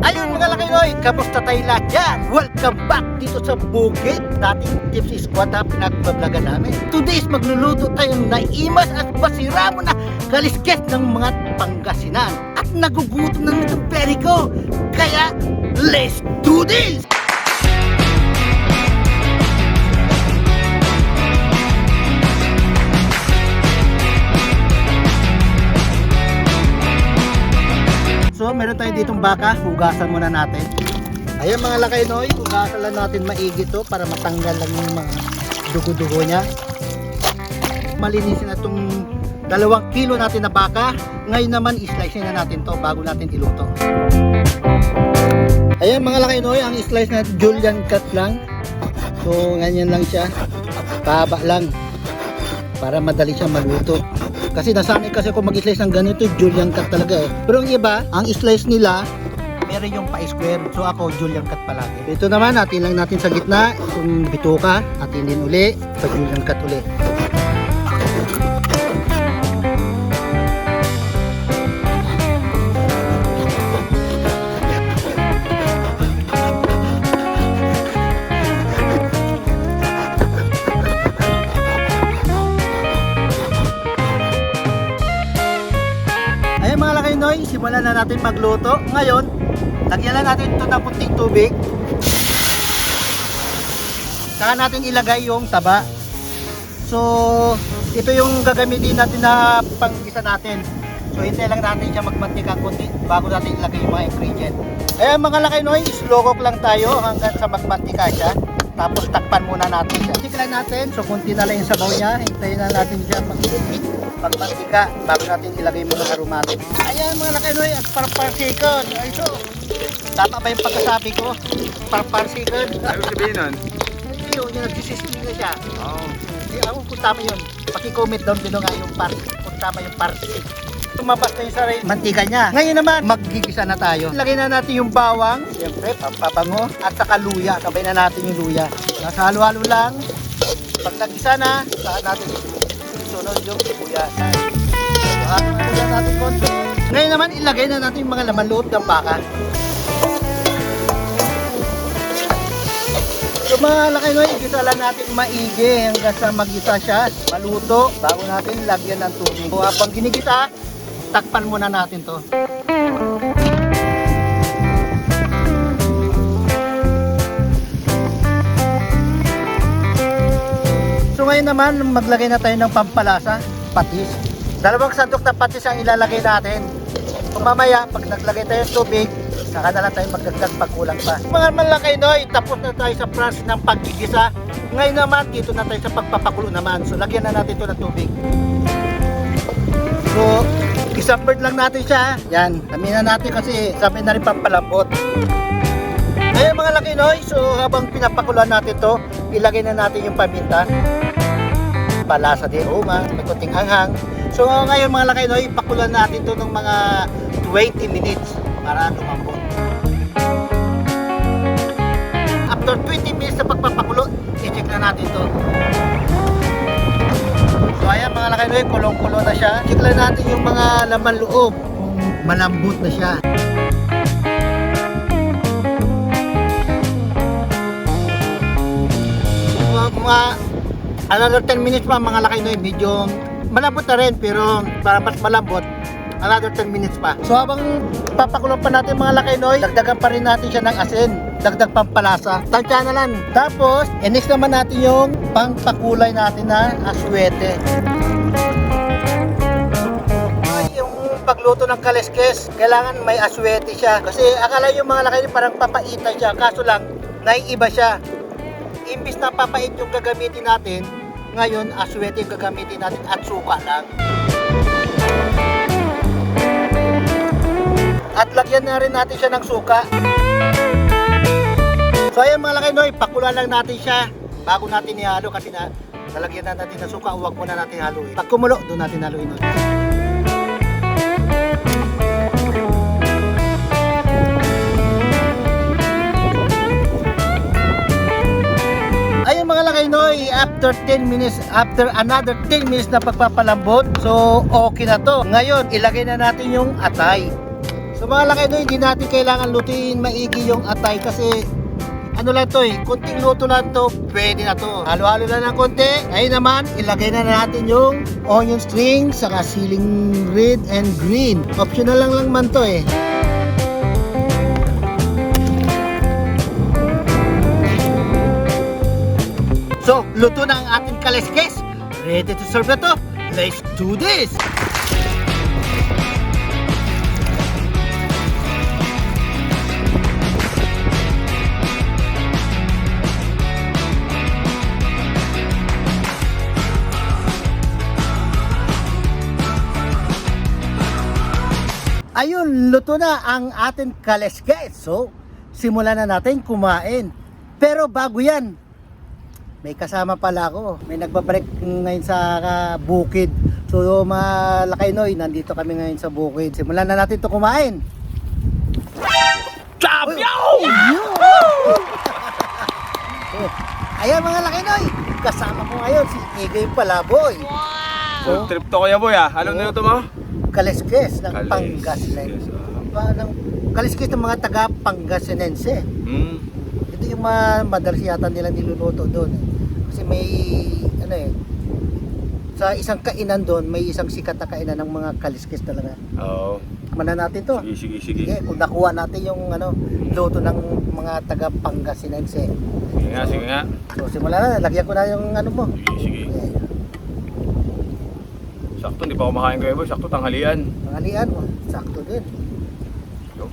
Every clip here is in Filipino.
Ayun mga lakinoy, kamusta tayo lahat dyan? Welcome back dito sa Bukid. Dating Gypsy Squad na pinagbablogger namin. Today is magluluto tayong naimas at basiramo na kaliskes ng mga Pangasinan. At nagugutom na ng peri ko. Kaya, let's do this! So, meron tayo ditong baka, hugasan muna natin. Ayan mga lakay noy, hugasan lang natin maigi to para matanggal lang yung mga dugo-dugo niya. Malinisin na itong dalawang kilo natin na baka. Ngayon naman, islice na natin to bago natin iluto. Ayan mga lakay noy, ang slice na julian cut lang. So, ganyan lang siya. Paba lang. Para madali siya maluto. Kasi nasanay kasi ako mag-slice ng ganito, julian cut talaga eh. Pero ang iba, ang slice nila, meron yung pa-square. So ako, julian cut palagi. Ito naman, atin lang natin sa gitna, itong bituka, atin din uli, pa julian cut uli. Simulan na natin magluto. Ngayon, lagyan lang natin ito ng puting tubig. Saka natin ilagay yung taba. So, ito yung gagamitin natin na panggisa natin. So, hintay lang natin siya magmantika konti bago natin ilagay yung mga ingredient. Ayan mga lakay noy, slow cook lang tayo hanggang sa magmantika siya. Tapos takpan muna natin siya. Tiklan natin, so konti na lang yung sabaw niya. Hintayin na natin siya mag pagmantika bago natin ilagay mo ng aromatic. Ayan mga lakinoy at parparsikon. Ay so, tama ba yung pagkasabi ko? Parparsikon. Ano sabihin nun? Yun, yung nagsisisting na siya. Oo. Eh, ako kung tama yun. Paki-comment down din nga yung par kung tama yung parsik. Tumabas na yung sa mantika niya. Ngayon naman, maggigisa na tayo. Lagay na natin yung bawang, siyempre, papabango, at saka luya. Sabay na natin yung luya. Nasa halo-halo lang. Pag nagisa na, saan natin yung sibuyas. So, halo natin konti. Ngayon naman, ilagay na natin yung mga laman loob ng baka. So mga laki no, igisa lang natin maigi hanggang sa magisa siya, maluto, bago natin lagyan ng tubig. So habang ginigisa, takpan muna natin to. Ngayon naman, maglagay na tayo ng pampalasa, patis. Dalawang sandok na patis ang ilalagay natin. Kung mamaya, pag naglagay tayo ng tubig, saka na lang tayo magdagdag pag kulang pa. Mga malakay noy, tapos na tayo sa process ng paggigisa. Ngayon naman, dito na tayo sa pagpapakulo naman. So lagyan na natin ito ng tubig. So, bird lang natin siya. Yan, na natin kasi sabi na rin pampalambot. Ngayon mga laki noy, so habang pinapakuluan natin to, ilagay na natin yung paminta. Palasa din uma, may kunting hanghang. So ngayon mga laki noy, pakuluan natin to ng mga 20 minutes para lumambot. After 20 minutes na pagpapakulo, i-check na natin to. So ayan mga laki noy, kulong-kulo na siya. Check lang natin yung mga laman loob kung malambot na siya. mga, mga another 10 minutes pa mga lakay noy medyo malambot na rin pero para mas malambot another 10 minutes pa. So habang papakulong pa natin mga lakay noy dagdagan pa rin natin siya ng asin dagdag pampalasa. Tansya na lang. Tapos i-next naman natin yung pangpakulay natin na aswete. Pagluto ng kaleskes kailangan may aswete siya. Kasi akala yung mga lakay parang papaitan siya kaso lang naiiba siya. Imbis na papait yung gagamitin natin, ngayon aswete yung gagamitin natin at suka lang. At lagyan na rin natin siya ng suka. So ayan mga lakay noy, pakulan lang natin siya bago natin ihalo kasi na lalagyan na natin ng suka, huwag muna natin haluin. Pag kumulo, doon natin haluin ulit. Ayun mga lakay noy, after 10 minutes, after another 10 minutes na pagpapalambot, so okay na to. Ngayon, ilagay na natin yung atay. So mga laki hindi natin kailangan lutuin maigi yung atay kasi ano lang to eh, kunting luto lang to, pwede na to. Halo-halo lang ng konti. Ngayon naman, ilagay na natin yung onion strings, saka siling red and green. Optional lang lang man to eh. Luto na ang ating kaleskes. Ready to serve na to. Let's do this! Ayun, luto na ang ating kaleskes. So, simulan na natin kumain. Pero bago yan, may kasama pala ako. May nagbabreak ngayon sa ah, bukid. So mga Lakaynoy, nandito kami ngayon sa bukid. Simulan na natin to kumain. Champion! Oh, Ayan mga Lakaynoy, kasama ko ngayon si Igay Palaboy. Wow! trip to kuya boy ah. Alam na ito mo? Kaleskes ng Kales- Pangasinan. Ah. Pa- ng Kaleskes ng mga taga Pangasinense. Mm. Ito yung mga madalas yata nila niluluto doon. eh. Kasi may, ano eh, sa isang kainan doon, may isang sikat na kainan ng mga kaliskis talaga. Oo. Manan natin to. Sige, sige, sige. Sige, kung nakuha natin yung ano, luto ng mga taga Pangasinense. Sige nga, sige nga. So simula na, lagyan ko na yung ano mo. Sige, sige. Okay. Sakto, hindi pa ako makain boy. Sakto, tanghalian. Pangalian mo, sakto din. Yo.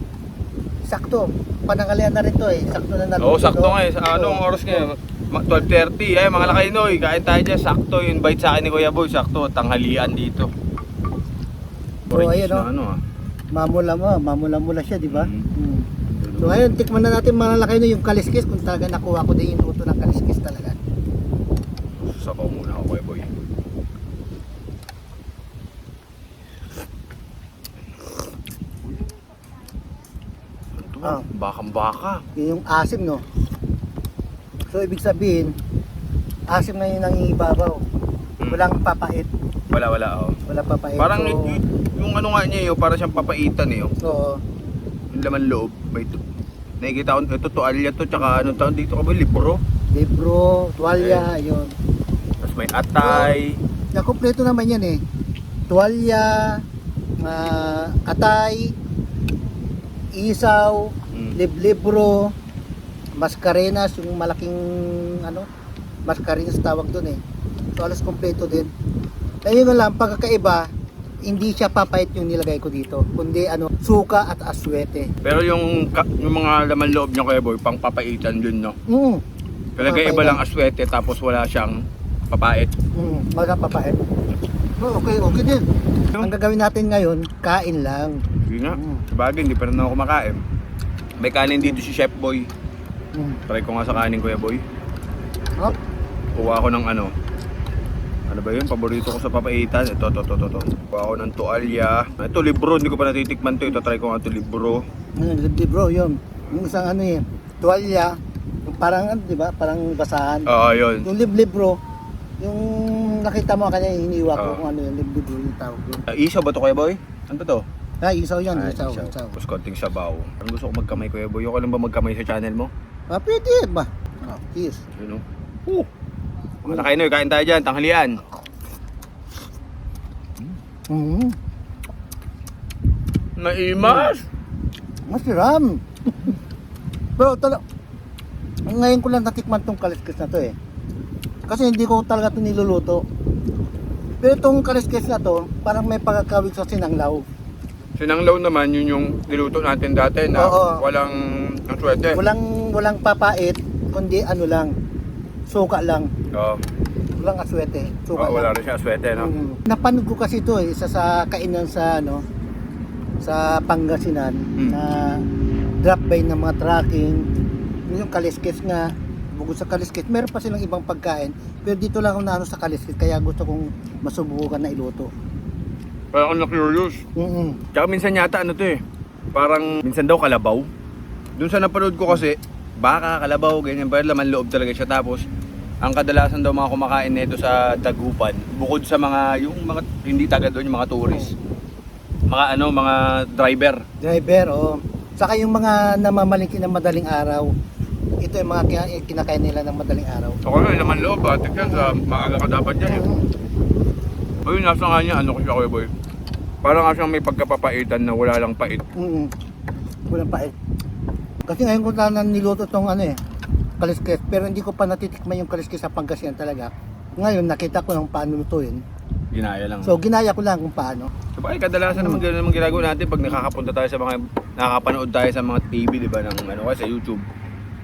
Sakto, panangalian na rin to eh. Sakto na naluto. Oo, sakto nga eh. Sa anong oras ngayon? Ma- 12.30. Ay, mga lakay noy. Kain tayo dyan. Sakto, invite sa akin ni kuya boy. Sakto, tanghalian dito. Oo, ayun, na oh. ano ah. Mamula mo, mamula-mula siya, di ba? Mm. Mm. So ngayon, tikman na natin malalaki no yung kaliskis kung talaga nakuha ko din yung luto ng kaliskis talaga. Sabaw muna ako kuya boy. Ano to? Ah. Bakang baka. Yun yung asim, no? So ibig sabihin, asim na yun ang ibabaw. Mm. Walang papait. Wala, wala. Oh. Walang papait. Parang so, y- yung ano nga niya yun, parang siyang papaitan eh. oh. Oo. Yung laman loob. May to, nakikita ko, ito tuwalya to, tsaka ano tawag dito ka ba, libro. libro, tuwalya, yun. Tapos may atay. Nakompleto naman yan eh. Tuwalya, ah, atay, isaw, Mm. liblibro, mascarenas, yung malaking ano, mascarenas tawag doon eh. So alas kompleto din. Kaya yun lang, pagkakaiba, hindi siya papait yung nilagay ko dito, kundi ano, suka at aswete. Pero yung, yung mga laman loob niya kaya boy, pang papaitan yun no. Mm, Talaga iba lang aswete tapos wala siyang papait. mm, magpapait. Oh, okay, okay din. Ang gagawin natin ngayon, kain lang. Yun nga. Mm. Sabagay, hindi pa rin ako kumakain. May kanin dito si Chef Boy. Mm. Try ko nga sa kanin Kuya Boy. Oh, Kuha ako ng ano. Ano ba yun? Paborito ko sa papaitan. Ito, ito, ito, ito. ito. Kuha ako ng tuwalya. Ito, libro. Hindi ko pa natitikman to. Ito, try ko nga ito, libro. Ano, libro, yun. Yung isang ano eh, tuwalya, yung parang ano, di ba? Parang basahan. Oo, yun. Yung liblibro, yung nakita mo kanina, hiniwa ko Oo. kung ano yung liblibro yung tawag yun. Uh, isaw ba to Kuya Boy? Ano ba to? Ah, isaw yan, Ah, isaw, isaw. Tapos konting sabaw. Ang gusto ko magkamay Kuya Boy. Okay lang ba magkamay sa channel mo? Ah, pwede ba? Ah, cheers. Yun o. Oh. Mga nakainoy, kain tayo dyan. Tanghalian. Mm-hmm. Naimas! Masiram. Pero talaga, ngayon ko lang natikman tong kaliskis na to eh. Kasi hindi ko talaga ito niluluto. Pero itong kaliskis na to, parang may pagkakawig sa sinanglaw. Sinanglaw naman, yun yung niluto natin dati na Oo. walang aswete. Walang walang papait, kundi ano lang, suka lang. Oo. Walang aswete, suka Oo, wala lang. rin siya aswete, no? Mm. Napanood ko kasi ito eh, isa sa kainan sa ano, sa Pangasinan Mm. na drop by ng mga tracking. Yung kaliskis nga, bukod sa kaliskis, meron pa silang ibang pagkain. Pero dito lang ako naano sa kaliskis, kaya gusto kong masubukan na iluto. Parang ako na-curious. Mm Tsaka minsan yata ano to eh, parang minsan daw kalabaw. Doon sa napanood ko kasi, baka kalabaw, ganyan, pero laman loob talaga siya. Tapos, ang kadalasan daw mga kumakain nito sa Dagupan, bukod sa mga, yung mga hindi taga doon, yung mga tourist. mga ano, mga driver. driver, oh. Saka yung mga namamalingki ng madaling araw, ito yung mga kina- kinakain nila ng madaling araw. So kaya naman loob, batik yan sa maaga ka dapat yan. Eh. Boy, nasa nga niya, ano ko siya kuya boy. Parang nga siyang may pagkapapaitan na wala lang pait. Mm Walang pait. Kasi ngayon ko na niluto tong ano eh, kaliskes. Pero hindi ko pa natitikman yung kaliskes sa Pangasinan talaga. Ngayon nakita ko ng paano lutuin. Ginaya lang. So ginaya ko lang kung paano. So, bakit kadalasan naman gano'n naman ginagawa natin pag nakakapunta tayo sa mga nakakapanood tayo sa mga TV, di ba, ng ano kasi sa YouTube.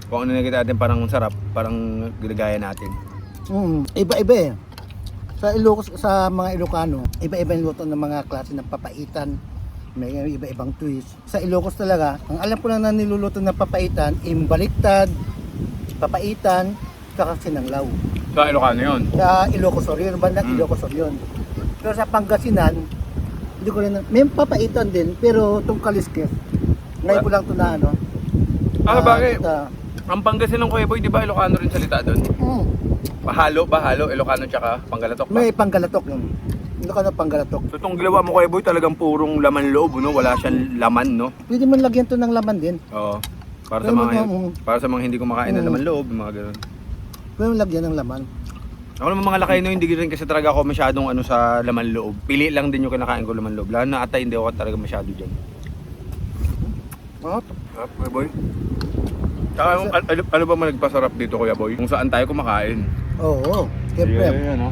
Kung ano nakita natin parang sarap, parang ginagaya natin. Mm, iba-iba eh. Sa Ilocos, sa mga Ilocano, iba-iba yung luto ng mga klase ng papaitan. May iba-ibang twist. Sa Ilocos talaga, ang alam ko lang na niluluto ng papaitan, imbaliktad, papaitan, saka sinanglaw. Sa Ilocano yun. Sa Ilocos Sur, yun bandang Mm. Ilocos Sur yun. Pero sa Pangasinan, hindi ko rin, may papaitan din, pero itong kaliskes, ngayon ko lang ito na ano. Ah, bakit? kita. Ang Pangasinan Kuya Boy, di ba Ilocano rin salita doon? Mm, Bahalo, bahalo, Ilocano tsaka Panggalatok ba? may panggalatok yun. Ilocano panggalatok. So itong ginawa mo Kuya Boy talagang purong laman loob, no? Wala siyang laman, no? Pwede man lagyan to ng laman din. Oo. Para sa Pero mga mag- para sa mga hindi kumakain ng Mm. laman loob, mga ganun. Pwede mo lagyan ng laman. Ako naman mga lakay no, hindi rin kasi talaga ako masyadong ano sa laman loob. Pili lang din yung kinakain ko laman loob. Lalo na ata hindi ako talaga masyado diyan. Oh, Ah, Kuya Boy. Tsaka yung, ano, ano- ano ba man nagpasarap dito Kuya Boy? Kung saan tayo kumakain. Oo, siyempre. Yeah, no?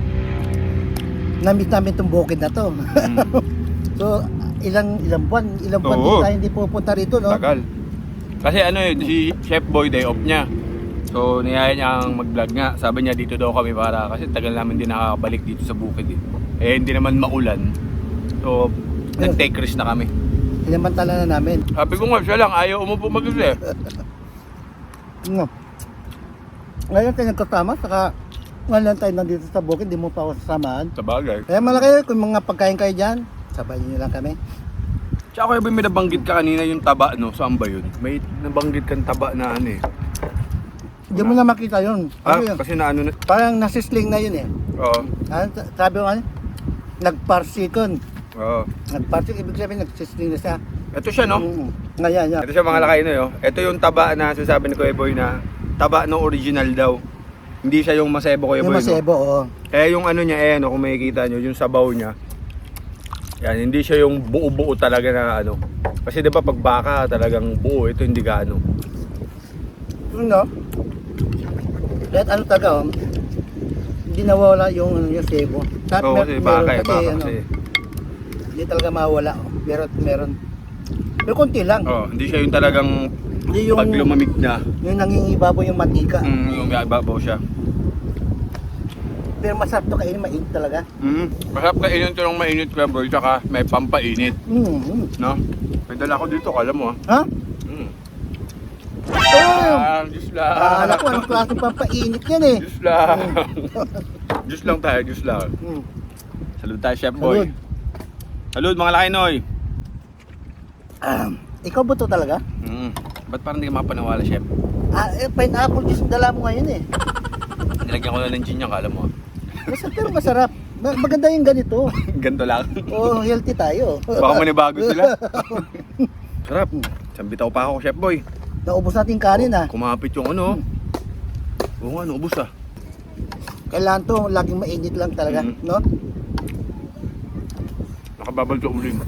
Namit namin itong bukid na to. Mm, so, ilang ilang buwan, ilang buwan Oo. din tayo hindi pupunta rito, no? tagal. Kasi ano eh, si Chef Boy day off niya. So, niyaya niya ang mag-vlog nga. Sabi niya dito daw kami para kasi tagal namin din nakakabalik dito sa bukid eh. Eh, hindi naman maulan. So, nag-take risk na kami. Sinamantala na namin. Sabi ko nga, siya lang, ayaw umupo mag-isa eh. No. Ngayon tayo nagkasama, saka ngayon tayo nandito sa bukid, di mo pa ako sasamahan. Sa bagay. Kaya malaki, kung mga pagkain kayo dyan, sabayin nyo lang kami. Tsaka kuya Boy, may nabanggit ka kanina yung taba, no? Saan ba yun? May nabanggit kang taba na ano eh. Hindi mo na makita yun. Ah, Ano yun? kasi na ano na... Parang nasisling na yun eh. Oo. Ano, sabi ko ano? Nagparsikon. Oo. Nagparsik, ibig sabihin nagsisling na siya. Ito siya, no? Mm. Ngayon, yan. Ito siya mga lakay no, yo. Ito yung taba na sasabi ni Kuya Boy na taba no original daw. Hindi siya yung masebo Kuya Yung Boy. masebo, oo. No? Kaya yung ano niya, eh, no, kung makikita nyo, yung sabaw niya. Yan, hindi siya yung buo-buo talaga na ano. Kasi 'di ba pag baka talagang buo, ito hindi gaano. No? Kahit ano taga, oh, hindi nawawala yung, ano, yung sebo. Kahit Oo, kasi baka eh, baka ano, kasi. Hindi talaga mawala. Oh. Pero meron. Pero konti lang. Oh, hindi siya yung talagang Hindi yung, pag lumamig na, yung nangingibabaw yung mantika. mm, yung ibabaw siya. Pero masarap to kainin, mainit talaga. Mm. Masarap kainin ito ng mainit Boy, tsaka may pampainit, Mm, mm. no? May dala ko dito, kala mo ah. Ha? Mm. Oh! Ah, Diyos lang. Akala ko anong klaseng pampainit yan eh. Diyos lang. Diyos lang tayo, Diyos lang. Mm. Salud tayo, Chef Boy. Salud. Salud, mga laki noy. Ah, ikaw ba to talaga? Mm. Ba't parang hindi ka mapanawala, Chef? Ah, eh, pineapple juice ang dala mo ngayon eh. Nilagyan ko na ng gin yung kala mo. Masarap pero masarap. Ma- Maganda yung ganito. Ganto lang. Oh, healthy tayo. Baka manibago sila. Sarap. Sambitaw pa ako, Chef Boy. Naubos natin yung kanin ah. Kumapit yung ano. Oo nga, naubos ah. Kailangan to, laging mainit lang talaga, Mm. no? Nakababal sa uling.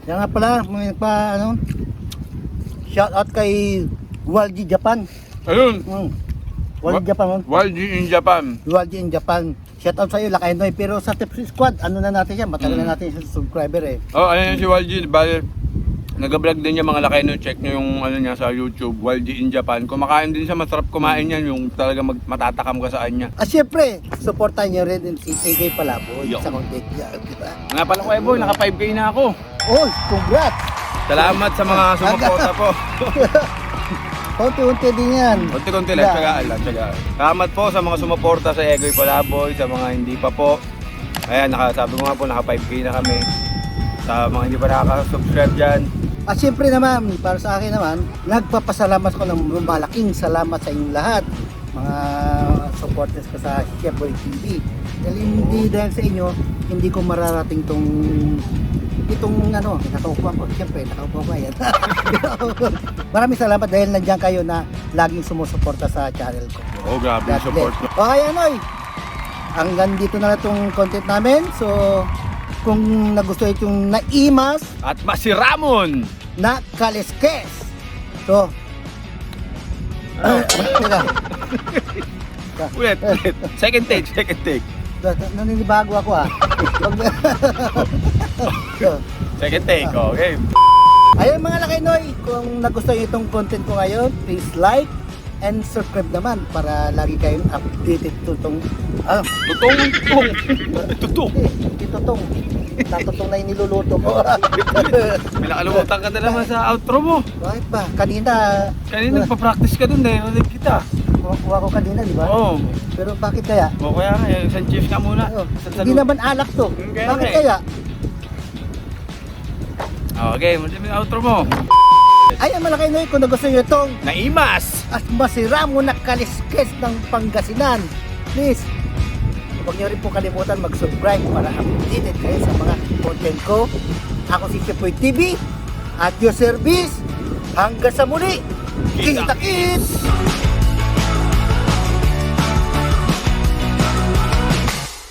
Kaya nga pala, may pa, ano, shout out kay Walji Japan. Ayun, Mm. Walji Wa- Japan, oh. YG in Japan. Walji in Japan. Shout out sa iyo, Lakay Noy. Pero sa Tips Squad, ano na natin siya, matagal Mm. na natin siya subscriber eh. Oh, ayan si YG. Bale, nag-vlog din niya mga lakay no. Check niyo yung ano niya sa YouTube, YG in Japan. Kumakain din siya, masarap kumain yan. Yung talaga mag matatakam ka sa kanya. Ah, syempre, supportan niyo rin yung si AK Palaboy Yo. sa content niya, di ba? Nga pala kuya boy, naka 5k na ako. Oh, congrats! Salamat sa mga sumuporta po. Unti-unti din yan. Kunti-kunti lang, tsagaan lang, tsagaan. Salamat po sa mga sumuporta sa Egoy Palaboy, sa mga hindi pa po. Ayan, naka, sabi ko nga po, naka 5k na kami. Sa mga hindi pa nakaka-subscribe dyan. At syempre naman, para sa akin naman, nagpapasalamat ko ng malaking salamat sa inyong lahat. Mga supporters ko sa Chef Boy TV. Dahil hindi dahil sa inyo, hindi ko mararating tong itong ano, nakaupo ako. Siyempre, nakaupo ako yan. Maraming salamat dahil nandiyan kayo na laging sumusuporta sa channel ko. Oh, grabe yung support bless. Okay, Anoy. Hanggang dito na lang itong content namin. So, kung nagustuhan yung naimas At masiramon! na kaliskes. So, teka. Ulit, ulit. Second take, second take. Naninibago ako ah. Second take, okay. ayun mga lakay Noy, kung nagustuhan nyo itong content ko ngayon, please like and subscribe naman para lagi kayong updated to itong ah, Tutong, tutong. Tutong. hindi totong. Natutong na yung niluluto ko. May nakalimutan ka na naman sa outro mo. Bakit ba? Kanina, Kanina nagpa-practice ka dun eh. Narinig kita. Kuha ko kanina, di ba? Oo. Pero bakit kaya? O kaya nga, yung isang chief ka muna. Oh, Sa hindi naman alak to. Kaya Bakit nga eh. kaya? Okay, muli yung outro mo. Ay, ang malaki Noy, kung nagustuhan nyo itong Naimas! at masira mo na kaliskes ng Pangasinan. Please, huwag niyo rin po kalimutan mag-subscribe para updated kayo sa mga content ko. Ako si Chepoy TV at your service. Hanggang sa muli. Kita Kita-kits!